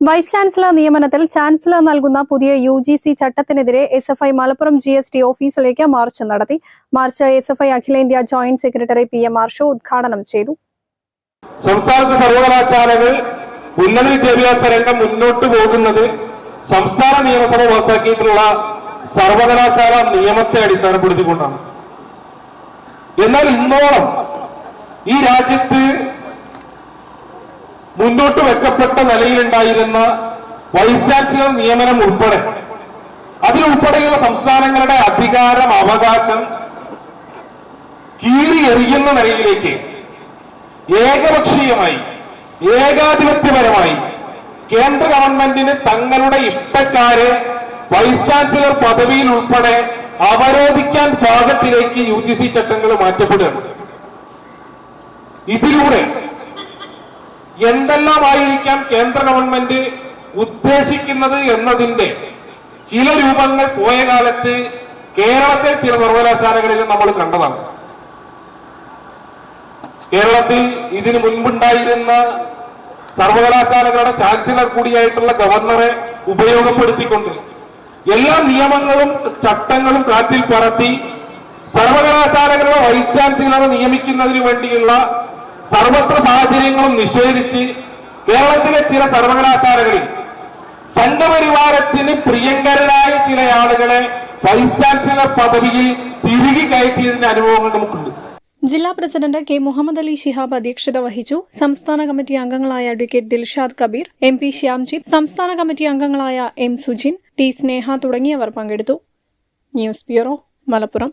Vice chancellor നിയമനത്തിൽ chancellor നൽകുന്ന പുതിയ U G C ചട്ടത്തിനെതിരെ S F I Malappuram G S T ഓഫീസിലേക്ക് march നടത്തി. മാർച്ച് എസ് എഫ് ഐ അഖിലേന്ത്യാ joint secretary P M Arsho ഉദ്ഘാടനം ചെയ്തു. സംസ്ഥാനത്തെ സർവകലാശാലകൾ ഉന്നത വിദ്യാഭ്യാസ രംഗം മുന്നോട്ട് പോകുന്നത് സംസ്ഥാന നിയമസഭ പാസാക്കിയിട്ടുള്ള സർവകലാശാല നിയമത്തെ അടിസ്ഥാനപ്പെടുത്തിക്കൊണ്ടാണ്. എന്നാൽ ഇന്നോളം ഈ രാജ്യത്ത് മുന്നോട്ട് വെക്കപ്പെട്ട നിലയിലുണ്ടായിരുന്ന വൈസ് ചാൻസലർ നിയമനം ഉൾപ്പെടെ. അതിലുൾപ്പെടെയുള്ള സംസ്ഥാനങ്ങളുടെ അധികാരം അവകാശം കീറി എറിയുന്ന നിലയിലേക്ക് ഏകപക്ഷീയമായി ഏകാധിപത്യപരമായി കേന്ദ്ര ഗവൺമെന്റിന് തങ്ങളുടെ ഇഷ്ടക്കാരെ വൈസ് ചാൻസലർ പദവിയിൽ ഉൾപ്പെടെ അവരോധിക്കാൻ പാകത്തിലേക്ക് യു ജി സി ചട്ടങ്ങൾ മാറ്റപ്പെടുകയാണ്. ഇതിലൂടെ എന്തെല്ലാമായിരിക്കാം കേന്ദ്ര ഗവൺമെന്റ് ഉദ്ദേശിക്കുന്നത് എന്നതിന്റെ ചില രൂപങ്ങൾ പോയ കാലത്ത് കേരളത്തെ ചില സർവകലാശാലകളിൽ നമ്മൾ കണ്ടതാണ്. കേരളത്തിൽ ഇതിനു മുൻപുണ്ടായിരുന്ന സർവകലാശാലകളുടെ ചാൻസലർ കൂടിയായിട്ടുള്ള ഗവർണറെ ഉപയോഗപ്പെടുത്തിക്കൊണ്ട് എല്ലാ നിയമങ്ങളും ചട്ടങ്ങളും കാറ്റിൽ പറത്തി സർവകലാശാലകളുടെ വൈസ് ചാൻസലറെ നിയമിക്കുന്നതിന് വേണ്ടിയുള്ള സർവത്ര സാഹചര്യങ്ങളും നിഷേധിച്ച് കേരളത്തിലെ ചില സർവകലാശാലകളിൽ സംഘപരിവാരത്തിന് പ്രിയങ്കരരായ ചില ആളുകളെ വൈസ് ചാൻസലർ പദവിയിൽ തിരികെ കയറ്റിയതിന്റെ അനുഭവങ്ങൾ നമുക്കുണ്ട്. ജില്ലാ പ്രസിഡന്റ് കെ മുഹമ്മദ് അലി ശിഹാബ് അധ്യക്ഷത വഹിച്ചു. സംസ്ഥാന കമ്മിറ്റി അംഗങ്ങളായ advocate Dilshad Kabeer M P Shyamji സംസ്ഥാന കമ്മിറ്റി അംഗങ്ങളായ എം സുജിൻ ടി സ്നേഹ തുടങ്ങിയവർ പങ്കെടുത്തു. News bureau Malappuram.